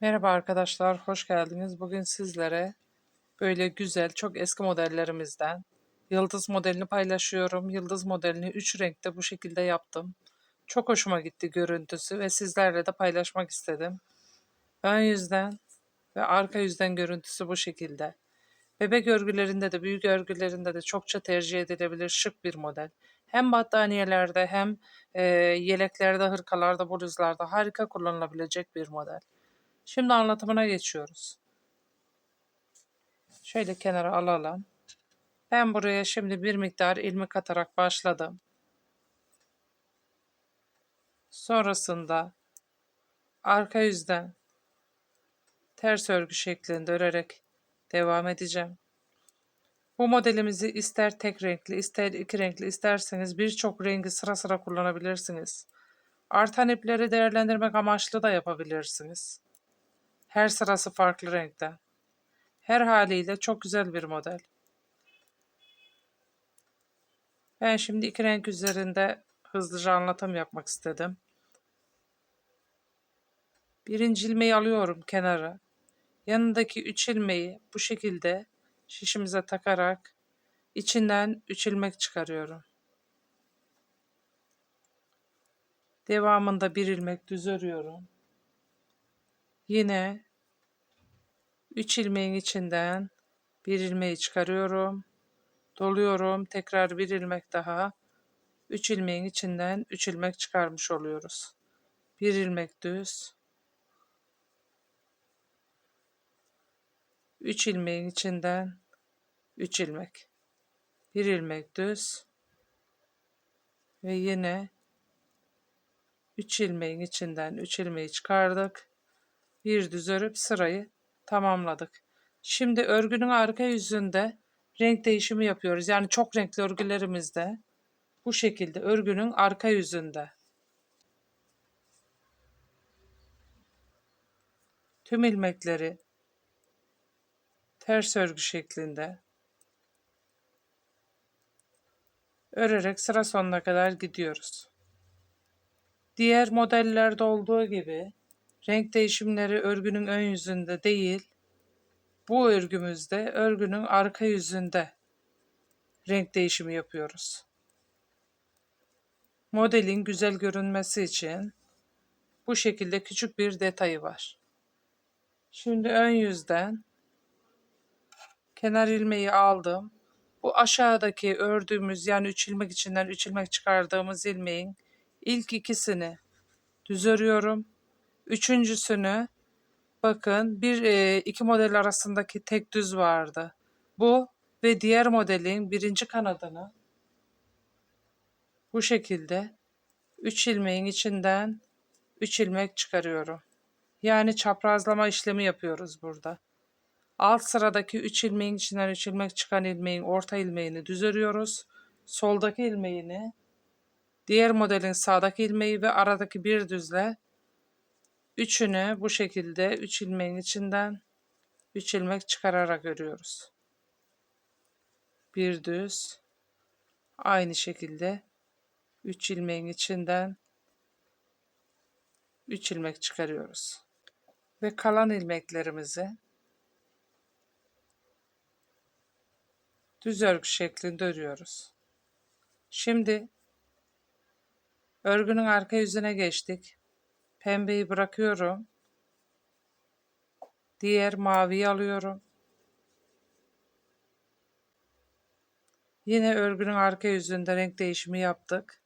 Merhaba arkadaşlar, hoş geldiniz. Bugün sizlere böyle güzel, çok eski modellerimizden yıldız modelini paylaşıyorum. Yıldız modelini 3 renkte bu şekilde yaptım. Çok hoşuma gitti görüntüsü ve sizlerle de paylaşmak istedim. Ön yüzden ve arka yüzden görüntüsü bu şekilde. Bebek örgülerinde de büyük örgülerinde de çokça tercih edilebilir şık bir model. Hem battaniyelerde hem e, yeleklerde, hırkalarda, bluzlarda harika kullanılabilecek bir model. Şimdi anlatımına geçiyoruz. Şöyle kenara alalım. Ben buraya şimdi bir miktar ilmek atarak başladım. Sonrasında arka yüzden ters örgü şeklinde örerek devam edeceğim. Bu modelimizi ister tek renkli, ister iki renkli, isterseniz birçok rengi sıra sıra kullanabilirsiniz. Artan ipleri değerlendirmek amaçlı da yapabilirsiniz. Her sırası farklı renkte. Her haliyle çok güzel bir model. Ben şimdi iki renk üzerinde hızlıca anlatım yapmak istedim. Birinci ilmeği alıyorum kenara. Yanındaki üç ilmeği bu şekilde şişimize takarak içinden üç ilmek çıkarıyorum. Devamında bir ilmek düz örüyorum. Yine 3 ilmeğin içinden bir ilmeği çıkarıyorum. Doluyorum. Tekrar bir ilmek daha. 3 ilmeğin içinden 3 ilmek çıkarmış oluyoruz. Bir ilmek düz. 3 ilmeğin içinden 3 ilmek. Bir ilmek düz. Ve yine 3 ilmeğin içinden 3 ilmeği çıkardık. Bir düz örüp sırayı tamamladık. Şimdi örgünün arka yüzünde renk değişimi yapıyoruz. Yani çok renkli örgülerimizde bu şekilde örgünün arka yüzünde. Tüm ilmekleri ters örgü şeklinde örerek sıra sonuna kadar gidiyoruz. Diğer modellerde olduğu gibi renk değişimleri örgünün ön yüzünde değil, bu örgümüzde örgünün arka yüzünde renk değişimi yapıyoruz. Modelin güzel görünmesi için bu şekilde küçük bir detayı var. Şimdi ön yüzden kenar ilmeği aldım. Bu aşağıdaki ördüğümüz yani üç ilmek içinden üç ilmek çıkardığımız ilmeğin ilk ikisini düz örüyorum. Üçüncüsünü bakın bir e, iki model arasındaki tek düz vardı. Bu ve diğer modelin birinci kanadını bu şekilde 3 ilmeğin içinden 3 ilmek çıkarıyorum. Yani çaprazlama işlemi yapıyoruz burada. Alt sıradaki 3 ilmeğin içinden 3 ilmek çıkan ilmeğin orta ilmeğini düz örüyoruz. Soldaki ilmeğini diğer modelin sağdaki ilmeği ve aradaki bir düzle Üçünü bu şekilde üç ilmeğin içinden üç ilmek çıkararak örüyoruz. Bir düz aynı şekilde üç ilmeğin içinden üç ilmek çıkarıyoruz. Ve kalan ilmeklerimizi düz örgü şeklinde örüyoruz. Şimdi örgünün arka yüzüne geçtik. Pembeyi bırakıyorum. Diğer maviyi alıyorum. Yine örgünün arka yüzünde renk değişimi yaptık.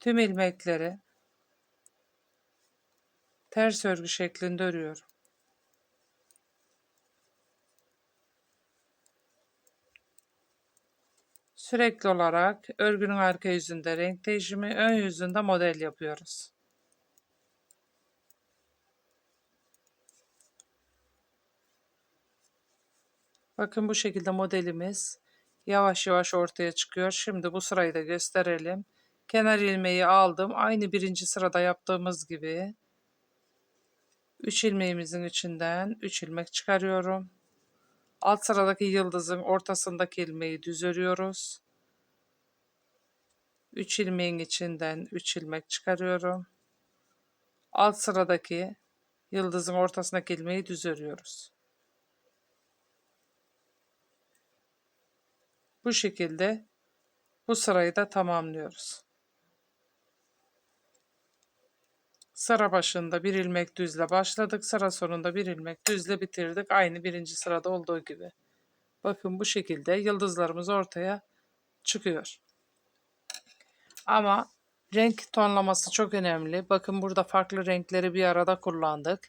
Tüm ilmekleri ters örgü şeklinde örüyorum. Sürekli olarak örgünün arka yüzünde renk değişimi, ön yüzünde model yapıyoruz. Bakın bu şekilde modelimiz yavaş yavaş ortaya çıkıyor. Şimdi bu sırayı da gösterelim. Kenar ilmeği aldım. Aynı birinci sırada yaptığımız gibi 3 ilmeğimizin içinden 3 ilmek çıkarıyorum. Alt sıradaki yıldızın ortasındaki ilmeği düz örüyoruz. 3 ilmeğin içinden 3 ilmek çıkarıyorum. Alt sıradaki Yıldızın ortasındaki ilmeği düz örüyoruz. Bu şekilde bu sırayı da tamamlıyoruz. Sıra başında bir ilmek düzle başladık. Sıra sonunda bir ilmek düzle bitirdik. Aynı birinci sırada olduğu gibi. Bakın bu şekilde yıldızlarımız ortaya çıkıyor. Ama renk tonlaması çok önemli. Bakın burada farklı renkleri bir arada kullandık.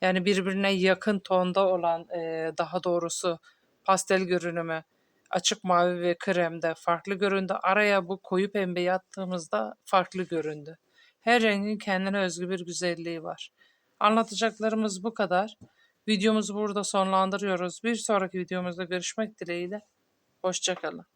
Yani birbirine yakın tonda olan e, daha doğrusu pastel görünümü açık mavi ve kremde farklı göründü. Araya bu koyu pembe attığımızda farklı göründü. Her rengin kendine özgü bir güzelliği var. Anlatacaklarımız bu kadar. Videomuzu burada sonlandırıyoruz. Bir sonraki videomuzda görüşmek dileğiyle. Hoşçakalın.